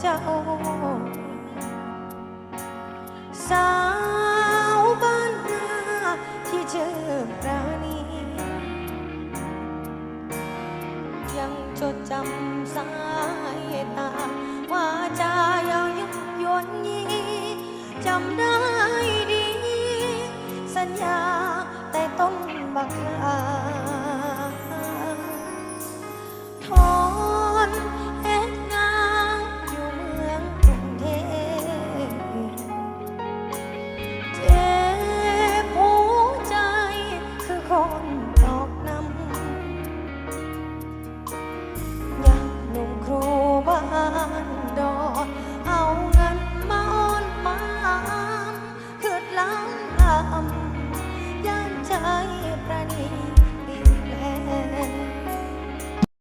เจ้า สาวบ้านนาที่เจอปรานียังจดจำสายตาว่าจายาวยวนยีจำได้ I'm